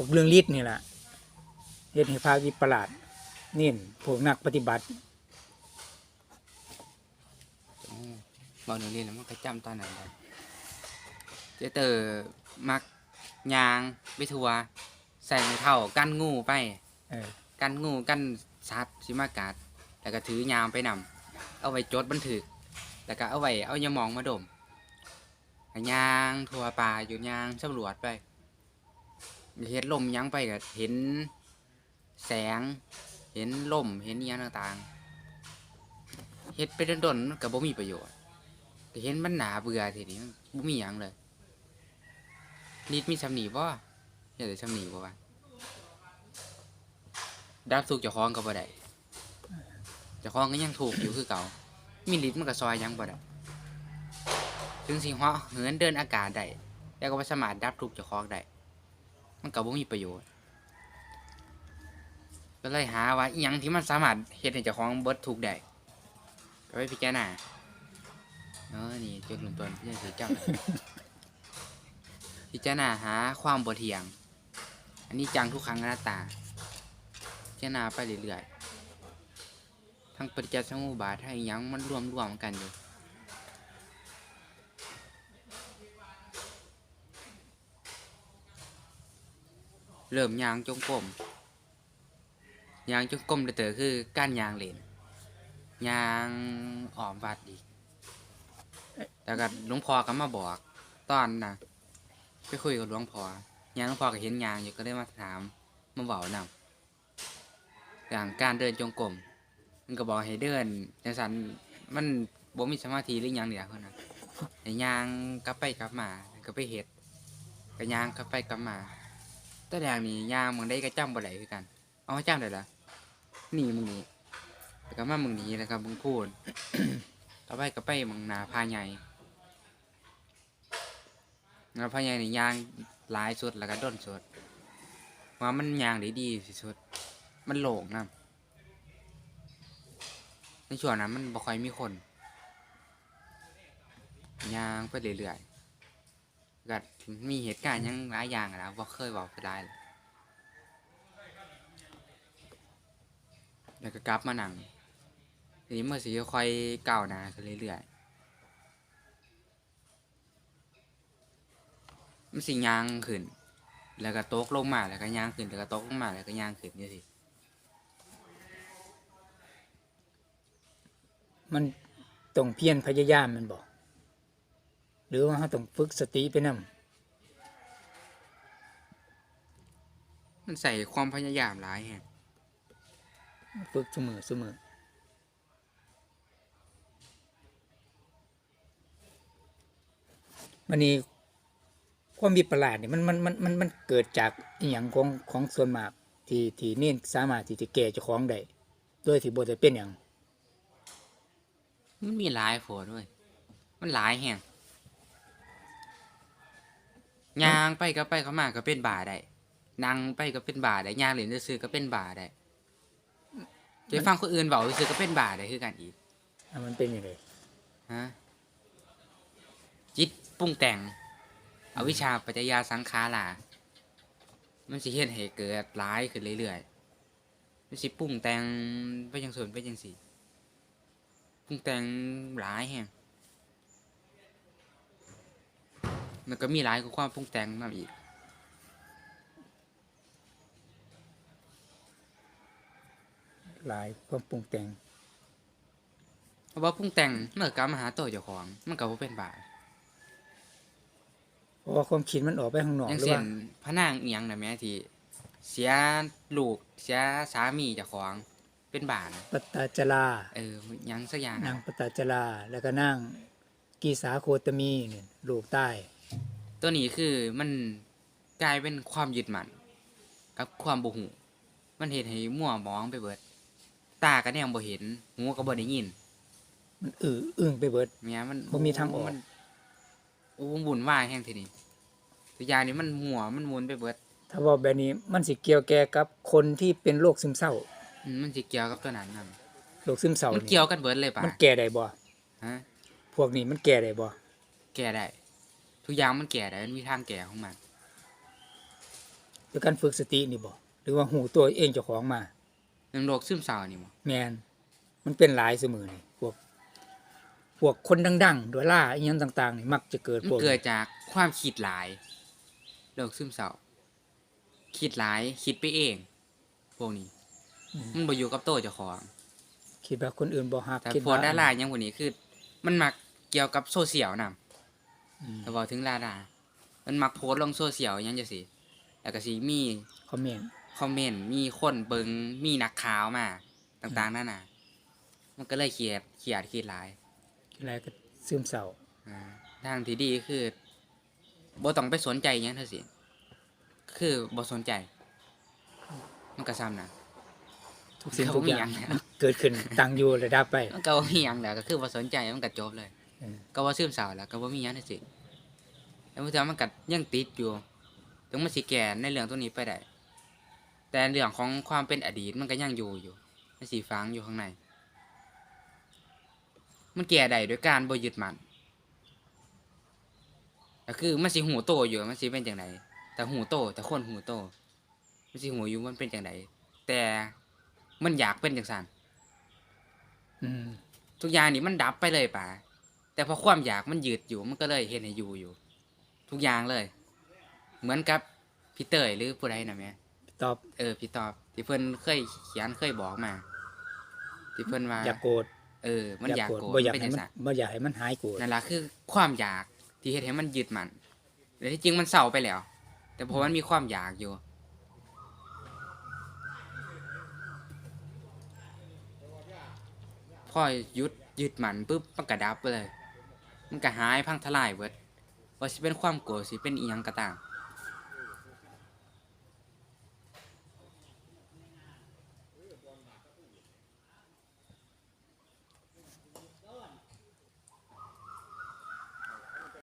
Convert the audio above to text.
พวกเรื่องฤทธิ์นี่แหละเฮ็ดให้พาวิปลาสนี่พวกนักปฏิบัติโอ้บอกหนูเรียนแล้วมันก็จำตอนไหนได้เจเตอร์มักยางไปทัวร์ใส่รองเท้ากันงูไป เออกันงูกันสัตว์สิมากัดแล้วก็ถือยามไปนำเอาไว้จดบันทึกแล้วก็เอาไว้เอายามองมาดมให้ยางทัวป่าอยู่ยางสำรวจไป เห็นลมยังไปก็เห็นแสง เห็นลมเห็นอิหยังต่างๆเฮ็ดไปดนๆมันก็บ่มีประโยชน์ก็เห็นมันหนาเบื่อทีนี้มันบ่มีหยังเลยนิดมีสำนีบ่เฮ็ดได้สำนีบ่วะดับทุกข์เจ้าของก็บ่ได้เจ้าของก็ยังถูกข์อยู่คือเก่า มีฤทธิ์มันก็ซอยหยังบ่ได้ถึงสิเหาะเหินเดินอากาศได้แต่ก็บ่สามารถดับทุกข์เจ้าของได้ มันก็บ่มีประโยชน์ ก็เลยหาว่าอีหยังที่มันสามารถเฮ็ดให้เจ้าของเบิดทุกได้ก็ไปพิจารณาเออนี่จุดเริ่มต้นที่จะจำพิจารณาหาความบ่เที่ยง อันนี้จังทุกครั้งอนัตตา พิจารณาไปเรื่อยๆทั้งปฏิจจสมุปบาททั้งอิหยังมันรวมรวมๆกันอยู่ เริ่มยางจงกรมยางจงกรมเตอคือก้ารยางเลนยางออมวัดอีกแล้วก็หลวงพ่อก็มาบอก ตอนน่ะไปคุยกับหลวงพ่อยางหลวงพ่อก็เห็นยางอยู่ก็เลยมาถามมาเบานำอย่างการเดินจงกรมมันก็บอกให้เดินจังสันมันบ่มีสมาธิหรือหยังเนี่ยคนนั้นให้ยางกลับไปกลับมาก็ไปเฮ็ดก็ยางกลับไปกลับมา แต่แรกนี่ยางมึงได้ก็จำบ่ได้คือกัน เอาจำได้ละนี่มึงนี่แล้วก็มามึงนี้แล้วก็มึงพูดต่อไปก็ไปมึงนาพาใหญ่นาพาใหญ่นี่ยางหลายสุดแล้วก็ด้นสุดว่ามันยางได้ดีสุดมันโหลงนะในช่วงนั้นมันบ่ค่อยมีคนยางไปเรื่อยๆ ก็มีเหตุการณ์ยังหลายอย่างอะนะว่าเคยบอกไปได้เลยแล้วก็กลับมาหนังทีนี้เมื่อสีค่อยๆก้าวหนาขึ้นเรื่อยๆมันสิยางขึ้น แล้วก็ตกลงมาแล้วก็ยางขึ้นแล้วก็ตกลงมาแล้วก็ยางขึ้นนี่สิมันต้องเพียรพยายามมันบอก หรือว่าเราต้องฝึกสติไปนำมันใส่ความพยายามหลายแฮะฝึกเสมอเสมอมันนี่ความวิปลาสเนี่ยมันมันมันมันมันเกิดจากอหย่างของของส่วนมากที่ที่เน้นสามารถที่จะแก้เจ้าของได้โดยที่บ่ได้เป็นอย่างมันมีหลายโผล่ด้วย มันหลายแฮง ยางไปก็ไปเขามาก็เป็นบาได้นั่งไปก็เป็นบาได้ยางเหรียญซื้อๆก็เป็นบาได้จะฟังคนอื่นบอกซื้อๆก็เป็นบาได้คือกันอีกอะมันเป็นยังไงฮะจิตปรุงแต่ง อวิชชาปัจจยาสังขารามันสิเฮ็ดให้เกิดร้ายขึ้นเรื่อยๆมันสิปรุงแต่งไปจังส่วนไปจังสี่ปรุงแต่งหลายแฮง มันก็มีหลายกว่าความปรุงแต่งมาอีกหลายความปรุงแต่งเพราะว่าปรุงแต่งเมื่อกลับมาหาตัวเจ้าของ มันก็บ่เป็นบาปเพราะว่าความคิดมันออกไปข้างนอกอย่างหรือเช่นว่าพระนางอีหยังน่ะแม่ที่เสียลูกเสียสามีเจ้าของเป็นบาปนะปตตาจราเออหยังสักอย่างนางอะปตตาจราแล้วก็นางกีสาโคตมีเนี่ยลูกใต้ ตัวนี้คือมันกลายเป็นความยึดมั่นกับความบ่หูมันเห็นให้มั่วมองไปเบิด ตาก็แนมบ่เห็นหูก็บ่ได้ยิน มันอื้ออึ้งไปเบิดแม่มันบ่มีทางออกมันโอ้บุญว่ายแห่งทีนี้ตัวอย่างนี้มันหัวมันหมุนไปเบิดถ้าว่าแบบนี้มันสิเกี่ยวแก่กับคนที่เป็นโรคซึมเศร้าอืมมันสิเกี่ยวกับตัวนั้นนํโรคซึมเศร้ามันนี่เกี่ยวกันเบิดเลยป่ะมันแก่ได้บ่ฮะพวกนี้มันแก่ได้บ่แก่ได้ ทุกอย่างมันแก่ได้มันมีทางแก่ของมันด้วยการฝึกสตินี่บ่หรือว่าหูตัวเองเจ้าของมาเรื่องโรคซึมเศร้านี่บ่แมนมันเป็นหลายเสมอนี่พวกพวกคนดังๆดอลล่าร์อีหยังต่าง ๆ นี่มักจะเกิดมันพวกเกิดจากความคิดหลายโรคซึมเศร้าคิดหลายคิดไปเอง พวกนี้ มันบ่อยู่กับโตวเจ้าของ คิดว่าคนอื่นบ่ฮับแต่คิดพวกว่าดาราอย่างพวกนี้คือ มันมักเกี่ยวกับโซเชียลนำอืมแต่พอถึงดารามันมักโพสต์ลงโซเชียลอหยังจังซี่แล้วก็สิมีคอมเมนต์คอมเมนต์มีคนเบิงมีนักข่าวมา ต่างๆนั่นน่ะ มันก็เลยเครียดเครียดคิดหลายอะไรก็ซึมเศร้าอ่าทางที่ดีคือบ่ต้องไปสนใจหยังทั้งสิ้นคือบ่สนใจ มันก็ซ้ำนะทุกสิ่งเขาทุกอย่างมีหยังเกิดขึ้นตั้งอยู่ระดับไป มันก็บ่มีหยังแล้วก็คือบ่สนใจมันก็จบเลยเออ ก็ว่าซึมเศร้าแล้วก็บ่มีหยังทั้งสิ้นแล้วมันมันก็ยังติดอยู่ถึงมันสิแก่ในเรื่องตัวนี้ไปได้แต่เรื่องของความเป็นอดีตมันก็ยังอยู่อยู่มันสิฝังอยู่ข้างใน มันแก่ได้ด้วยการบ่ยึดมันก็คือมันสิหูโตอยู่มันสิเป็นจังไดแต่หูโต แต่คนหูโตมันสิหูอยู่มันเป็นจังไดแต่มันอยากเป็นจังซั่นอืมทุกอย่างนี่มันดับไปเลยป่า แต่พอความอยากมันยืดอยู่มันก็เลยเห็นให้อยู่อยู่ ทุกอย่างเลย เหมือนกับพี่เตยหรือผู้ใดนะแม่ตอบเออพี่ตอบที่เพิ่นเคยเขียนเคยบอกมา ที่เพิ่นว่าอยากโกรธเออ มันอยากโกรธบ่อยากเป็นให้จังมันซั่นบ่อยากให้มันหายโกรธนั่นล่ะคือความอยากที่เฮ็ดให้มันยึดมันแต่ที่จริงมันเศร้าไปแล้ว แต่เพราะมันมีความอยากอยู่พอหยุดยึดมันปุ๊บมันก็ดับไปเลย มันก็หายพังทลายเบิดว่าสิเป็นความโกรธสิเป็นอีหยังก็ตาม